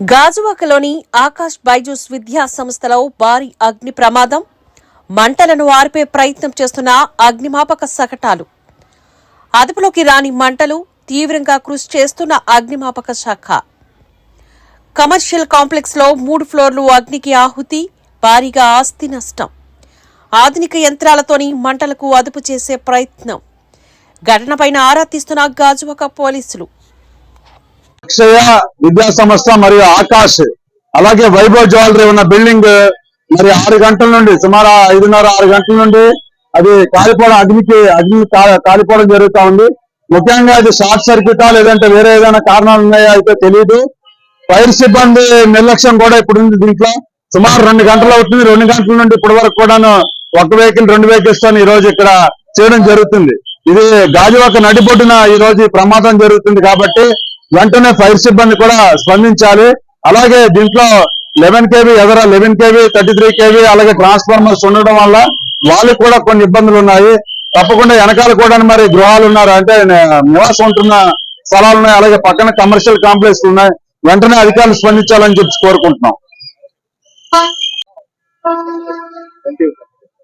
గాజువాకలోని ఆకాష్ బైజూస్ విద్యా సంస్థలో భారీ అగ్ని ప్రమాదం మంటలను ఆర్పే ప్రయత్నం చేస్తున్న అగ్నిమాపక శకటాలు అదుపులోకి రాని మంటలు తీవ్రంగా కృషి చేస్తున్న అగ్నిమాపక శాఖ. కమర్షియల్ కాంప్లెక్స్లో మూడు ఫ్లోర్లు అగ్నికి ఆహుతి భారీగా ఆస్తి నష్టం. ఆధునిక యంత్రాలతోని మంటలకు అదుపు చేసే ప్రయత్నం. ఘటనపైన ఆరా తీస్తున్న గాజువాక పోలీసులు. అక్షయ విద్యా సంస్థ మరియు ఆకాష్ అలాగే వైభవ్ జ్యువెలరీ ఉన్న బిల్డింగ్ మరి ఆరు గంటల నుండి సుమారు ఐదున్నర ఆరు గంటల నుండి అది కాలిపోవడం అగ్నికి అగ్ని కాలిపోవడం జరుగుతా ఉంది. ముఖ్యంగా అది షార్ట్ సర్క్యూటా లేదంటే వేరే ఏదైనా కారణాలు ఉన్నాయా అయితే తెలియదు ఫైర్ సిబ్బంది నిర్లక్ష్యం కూడా ఇప్పుడు ఉంది దీంట్లో. సుమారు రెండు గంటలు అవుతుంది. రెండు గంటల నుండి ఇప్పటి వరకు కూడాను ఒక వెహికల్ రెండు వెహికల్స్తో ఈ రోజు ఇక్కడ చేయడం జరుగుతుంది. ఇది గాజువాక నడిబొడ్డున ఈ రోజు ప్రమాదం జరుగుతుంది కాబట్టి వెంటనే ఫైర్ సిబ్బంది కూడా స్పందించాలి. అలాగే దీంట్లో లెవెన్ కేవీ ఎదర eleven KV thirty three KV అలాగే ట్రాన్స్ఫార్మర్స్ ఉండడం వల్ల వాళ్ళకి కూడా కొన్ని ఇబ్బందులు ఉన్నాయి. తప్పకుండా వెనకాల కూడా మరి గృహాలు ఉన్నారు. అంటే నివాసం ఉంటున్న స్థలాలు ఉన్నాయి. అలాగే పక్కన కమర్షియల్ కాంప్లెక్స్ ఉన్నాయి. వెంటనే అధికారులు స్పందించాలని చెప్పి కోరుకుంటున్నాం.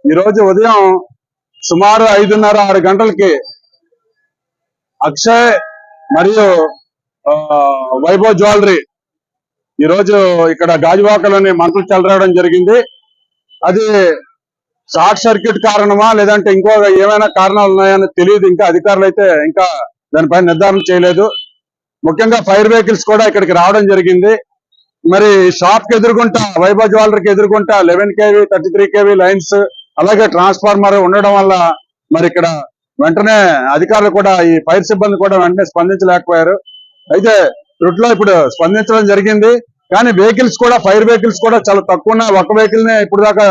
ఈ రోజు ఉదయం సుమారు ఐదున్నర ఆరు గంటలకి అక్షయ్ మరియు వైభవ్ జ్యువెలరీ. ఈ రోజు ఇక్కడ గాజువాకలోని మంటలు చెలరేయడం జరిగింది. అది షార్ట్ సర్క్యూట్ కారణమా లేదంటే ఇంకో ఏమైనా కారణాలు ఉన్నాయని తెలియదు. ఇంకా అధికారులు అయితే ఇంకా దానిపైన నిర్ధారణ చేయలేదు. ముఖ్యంగా ఫైర్ వెహికల్స్ కూడా ఇక్కడికి రావడం జరిగింది. మరి షాప్కి ఎదుర్కొంటా వైభవ్ జ్యువెలరీకి ఎదుర్కొంటా eleven KV thirty three KV lines అలాగే ట్రాన్స్ఫార్మర్ ఉండడం వల్ల మరి ఇక్కడ వెంటనే అధికారులు కూడా ఈ ఫైర్ సిబ్బంది కూడా వెంటనే స్పందించలేకపోయారు. అయితే రుట్లో ఇప్పుడు స్పందించడం జరిగింది. కానీ వెహికల్స్ కూడా ఫైర్ వెహికల్స్ కూడా చాలా తక్కువ ఉన్నాయి. ఒక వెహికల్ నే ఇప్పుడు దాకా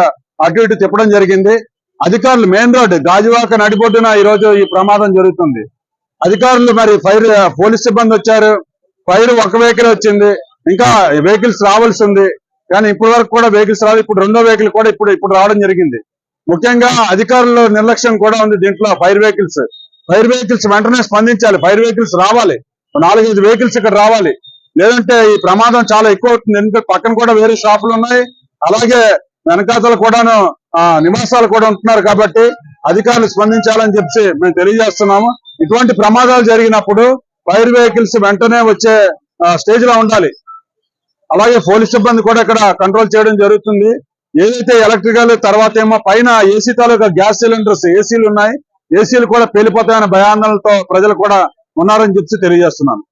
అటు ఇటు తిప్పడం జరిగింది. అధికారులు మెయిన్ రోడ్ గాజువాక నడిబొడ్డున ఈ రోజు ఈ ప్రమాదం జరుగుతుంది. అధికారులు మరి ఫైర్ పోలీస్ సిబ్బంది వచ్చారు. ఫైర్ ఒక వెహికల్ వచ్చింది. ఇంకా వెహికల్స్ రావాల్సి ఉంది. కానీ ఇప్పటి వరకు కూడా వెహికల్స్ రాదు ఇప్పుడు రెండో వెహికల్ కూడా ఇప్పుడు ఇప్పుడు రావడం జరిగింది. ముఖ్యంగా అధికారుల నిర్లక్ష్యం కూడా ఉంది దీంట్లో ఫైర్ వెహికల్స్. ఫైర్ వెహికల్స్ వెంటనే స్పందించాలి. ఫైర్ వెహికల్స్ రావాలి. నాలుగైదు వెహికల్స్ ఇక్కడ రావాలి. లేదంటే ఈ ప్రమాదం చాలా ఎక్కువ అవుతుంది. ఎందుకంటే పక్కన కూడా వేరే షాపులు ఉన్నాయి. అలాగే వెనకాతలు కూడాను ఆ, నివాసాలు కూడా ఉంటున్నారు కాబట్టి అధికారులు స్పందించాలని చెప్పి మేము తెలియజేస్తున్నాము. ఇటువంటి ప్రమాదాలు జరిగినప్పుడు ఫైర్ వెహికల్స్ వెంటనే వచ్చే స్టేజ్లో ఉండాలి. అలాగే పోలీస్ సిబ్బంది కూడా ఇక్కడ కంట్రోల్ చేయడం జరుగుతుంది. ఏదైతే ఎలక్ట్రికల్ తర్వాత ఏమో పైన ఏసీ తాలూకా గ్యాస్ సిలిండర్స్ ఏసీలు ఉన్నాయి. ఏసీలు కూడా పేలిపోతాయనే భయాందోళనతో ప్రజలు కూడా ఉన్నారని చెప్పి తెలియజేస్తున్నాను.